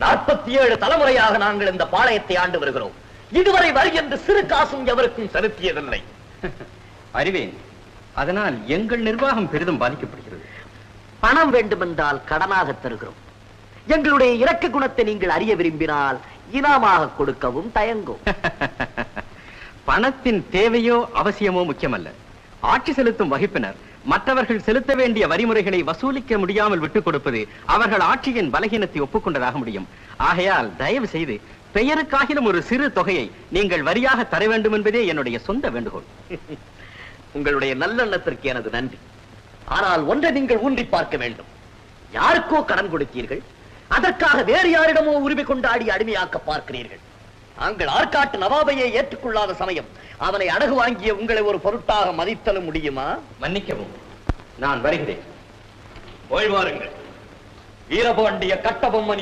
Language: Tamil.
நாற்பத்தி ஏழு தலைமுறையாக நாங்கள் இந்த பாளையத்தை ஆண்டு வருகிறோம். இதுவரை வரி என்று சிறு காசும் எவருக்கும் செலுத்தியதில்லை. அறிவேன். அதனால் எங்கள் நிர்வாகம் பெரிதும் பாதிக்கப்படுகிறது. பணம் வேண்டுமென்றால் கடனாக தருகிறோம். எங்களுடைய இரக்க குணத்தை நீங்கள் அறிய விரும்பினால் இனாமாக கொடுக்கவும் தயங்கும். பணத்தின் தேவையோ அவசியமோ முக்கியமல்ல. ஆட்சி செலுத்தும் வகுப்பினர் மற்றவர்கள் செலுத்த வேண்டிய வரிமுறைகளை வசூலிக்க முடியாமல் விட்டுக் கொடுப்பது அவர்கள் ஆட்சியின் பலகீனத்தை ஒப்புக்கொண்டதாக முடியும். ஆகையால் தயவு செய்து பெயருக்காகிலும் ஒரு சிறு தொகையை நீங்கள் வரியாக தர வேண்டும் என்பதே என்னுடைய சொந்த வேண்டுகோள். உங்களுடைய நல்லெண்ணத்திற்கு எனது நன்றி. ஆனால் ஒன்றை நீங்கள் ஊன்றி பார்க்க வேண்டும். யாருக்கோ கடன் கொடுத்தீர்கள். அதற்காக வேறு யாரிடமோ உரிமை கொண்டாடி அடிமையாக்க பார்க்கிறீர்கள். நாங்கள் ஆற்காட்டு நவாபையை ஏற்றுக்கொள்ளாத சமயம் அவனை அடகு வாங்கிய உங்களை ஒரு பொருட்டாக மதித்தலும் முடியுமா? மன்னிக்கவும். நான் வருகிறேன். ஓய்வாருங்கள் வீரபாண்டிய கட்டபொம்மன்